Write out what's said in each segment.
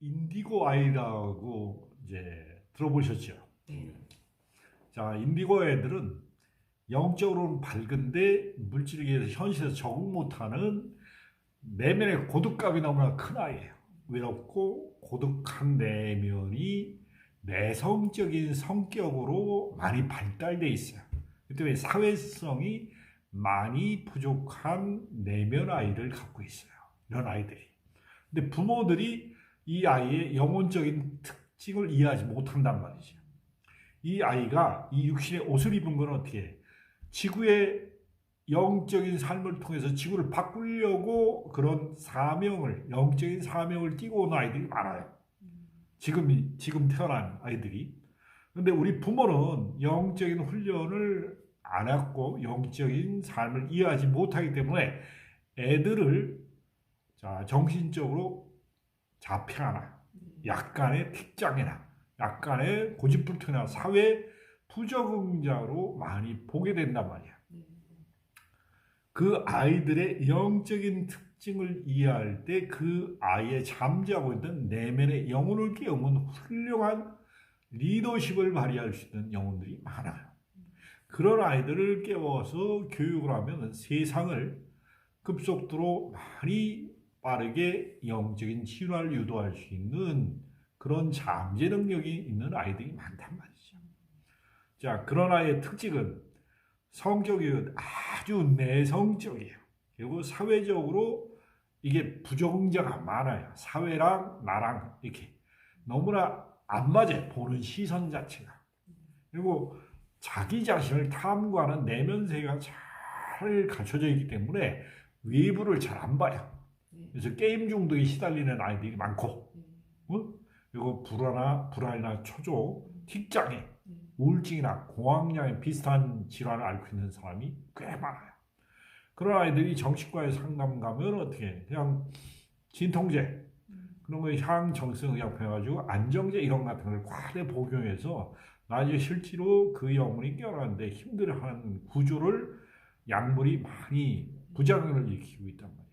인디고 아이라고 이제 들어보셨죠? 네. 자, 인디고 애들은 영적으로는 밝은데 물질계에서 현실에서 적응 못하는 내면의 고독감이 너무나 큰 아이예요. 외롭고 고독한 내면이 내성적인 성격으로 많이 발달돼 있어요. 그 때문에 사회성이 많이 부족한 내면 아이를 갖고 있어요. 이런 아이들이. 근데 부모들이 이 아이의 영혼적인 특징을 이해하지 못한단 말이죠. 이 아이가 이 육신의 옷을 입은 건 어떻게 해? 지구의 영적인 삶을 통해서 지구를 바꾸려고 그런 사명을 영적인 사명을 띠고 온 아이들이 많아요. 지금 지금 태어난 아이들이. 근데 우리 부모는 영적인 훈련을 안 했고 영적인 삶을 이해하지 못하기 때문에 애들을 자 정신적으로 자폐하나 약간의 특장이나 약간의 고집불통이나 사회 부적응자로 많이 보게 된단 말이야. 그 아이들의 영적인 특징을 이해할 때 그 아이의 잠재하고 있는 내면의 영혼을 깨우면 훌륭한 리더십을 발휘할 수 있는 영혼들이 많아요. 그런 아이들을 깨워서 교육을 하면 세상을 급속도로 많이 빠르게 영적인 진화를 유도할 수 있는 그런 잠재 능력이 있는 아이들이 많단 말이죠. 자, 그런 아이의 특징은 성격이 아주 내성적이에요. 그리고 사회적으로 이게 부정자가 많아요. 사회랑 나랑 이렇게 너무나 안 맞아요. 보는 시선 자체가. 그리고 자기 자신을 탐구하는 내면세가 잘 갖춰져 있기 때문에 외부를 잘 안 봐요. 그래서 게임 중독에 시달리는 아이들이 많고, 어? 그리고 불안이나 불안이나 초조, 직장에 우울증이나 공황장애 비슷한 질환을 앓고 있는 사람이 꽤 많아요. 그런 아이들이 정신과에 상담 가면 어떻게 해? 그냥 진통제 그런 거에 향정신의약 해가지고 안정제 이런 같은 걸 과대 복용해서 나중에 실제로 그 영혼이 깨어나는데 힘들어하는 구조를 약물이 많이 부작용을 일으키고 있단 말이야.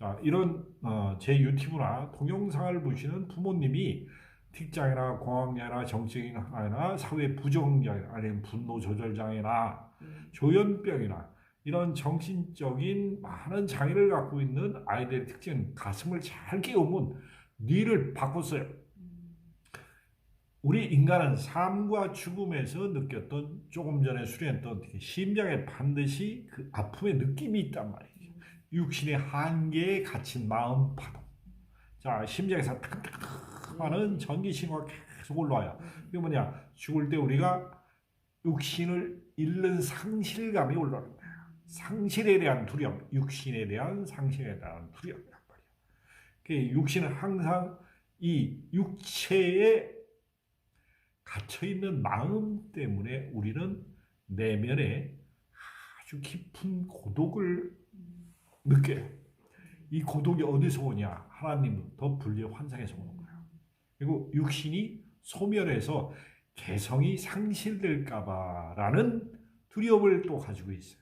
자 이런 어, 제 유튜브나 동영상을 보시는 부모님이 틱장애나 공황장애나 정적인 하나 사회 부정장애 아니면 분노 조절 장애나 조현병이나 이런 정신적인 많은 장애를 갖고 있는 아이들의 특징은 가슴을 잘 깨우면 뇌를 바꿨어요. 우리 인간은 삶과 죽음에서 느꼈던 조금 전에 수련했던 심장에 반드시 그 아픔의 느낌이 있단 말이죠. 육신의 한계에 갇힌 마음 파동. 자, 심장에서 타하는 전기 신호가 계속 올라와요. 이게 뭐냐? 죽을 때 우리가 육신을 잃는 상실감이 올라오는 거예요. 상실에 대한 두려움, 육신에 대한 상실에 대한 두려움이란 말이에요. 그 육신은 항상 이 육체에 갇혀 있는 마음 때문에 우리는 내면에 아주 깊은 고독을 느껴요. 이 고독이 어디서 오냐? 하나님부터 분리 환상에서 오는 거예요. 그리고 육신이 소멸해서 개성이 상실될까봐라는 두려움을 또 가지고 있어요.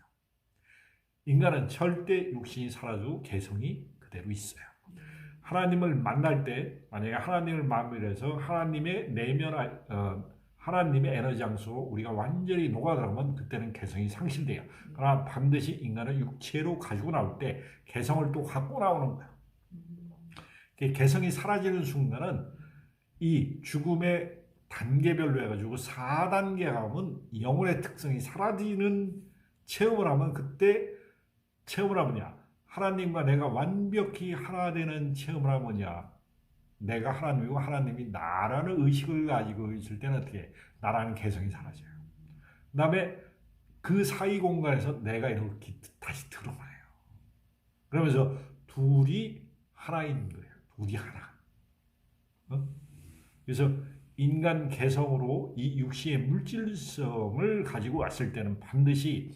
인간은 절대 육신이 사라지고 개성이 그대로 있어요. 하나님을 만날 때 만약에 하나님을 만밀해서 하나님의 내면 어, 하나님의 에너지 장소로 우리가 완전히 녹아들어가면 그때는 개성이 상실돼요. 그러나 반드시 인간은 육체로 가지고 나올 때 개성을 또 갖고 나오는 거예요. 그 개성이 사라지는 순간은 이 죽음의 단계별로 해가지고 4단계 가면 영혼의 특성이 사라지는 체험을 하면 그때 체험을 하면야 하나님과 내가 완벽히 하나 되는 체험을 하면야 내가 하나님이고 하나님이 나라는 의식을 가지고 있을 때는 어떻게 나라는 개성이 사라져요. 그 다음에 그 사이 공간에서 내가 이렇게 다시 드러나요. 그러면서 둘이 하나인 거예요. 둘이 하나. 어? 그래서 인간 개성으로 이 육신의 물질성을 가지고 왔을 때는 반드시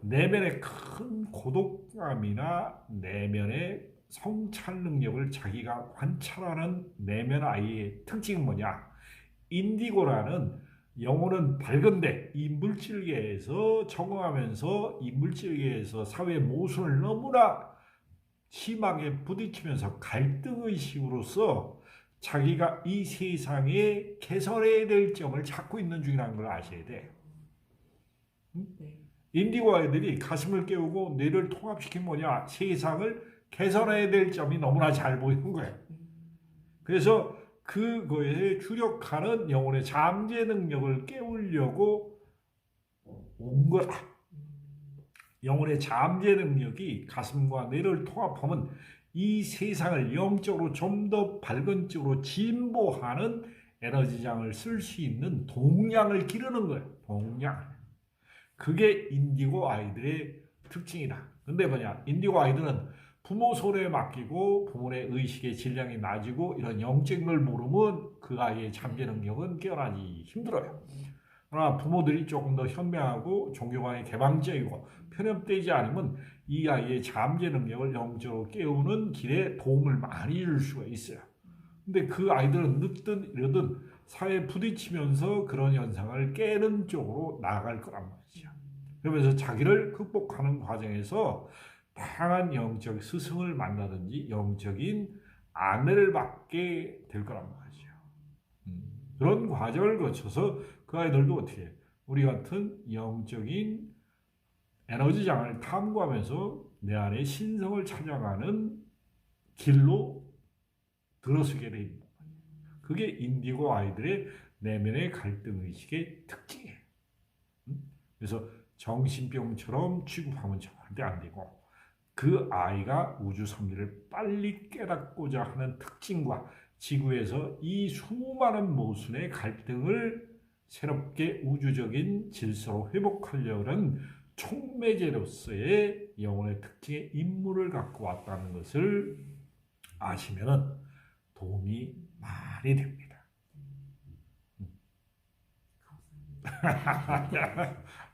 내면의 큰 고독감이나 내면의 성찰 능력을 자기가 관찰하는 내면 아이의 특징은 뭐냐? 인디고라는 영혼은 밝은데 이 물질계에서 적응하면서 이 물질계에서 사회 모순을 너무나 심하게 부딪히면서 갈등의식으로서 자기가 이 세상에 개선해야 될 점을 찾고 있는 중이라는 걸 아셔야 돼. 네. 인디고 아이들이 가슴을 깨우고 뇌를 통합시킨 뭐냐 세상을 개선해야 될 점이 너무나 잘 보이는 거예요. 음, 그래서 그거에 주력하는 영혼의 잠재 능력을 깨우려고 온 거다. 음, 영혼의 잠재 능력이 가슴과 뇌를 통합하면 이 세상을 영적으로 좀 더 밝은 쪽으로 진보하는 에너지장을 쓸 수 있는 동량을 기르는 거예요. 동량. 그게 인디고 아이들의 특징이다. 근데 뭐냐? 인디고 아이들은 부모 손에 맡기고 부모의 의식의 질량이 낮아지고 이런 영적인 걸 모르면 그 아이의 잠재 능력은 깨어나기 힘들어요. 그러나 부모들이 조금 더 현명하고 종교관이 개방적이고 편협되지 않으면 이 아이의 잠재 능력을 영적으로 깨우는 길에 도움을 많이 줄 수가 있어요. 근데 그 아이들은 늦든 이러든 사회에 부딪히면서 그런 현상을 깨는 쪽으로 나아갈 거란 말이죠. 그러면서 자기를 극복하는 과정에서 다양한 영적 스승을 만나든지 영적인 안내를 받게 될 거란 말이죠. 음, 그런 과정을 거쳐서 그 아이들도 어떻게 해? 우리 같은 영적인 에너지장을 탐구하면서 내 안에 신성을 찾아가는 길로 들어서게 거예요. 그게 인디고 아이들의 내면의 갈등 의식의 특징이에요. 음? 그래서 정신병처럼 취급하면 절대 안 되고 그 아이가 우주 섭리를 빨리 깨닫고자 하는 특징과 지구에서 이 수많은 모순의 갈등을 새롭게 우주적인 질서로 회복하려는 촉매제로서의 영혼의 특징의 임무를 갖고 왔다는 것을 아시면 도움이 많이 됩니다. 감사합니다.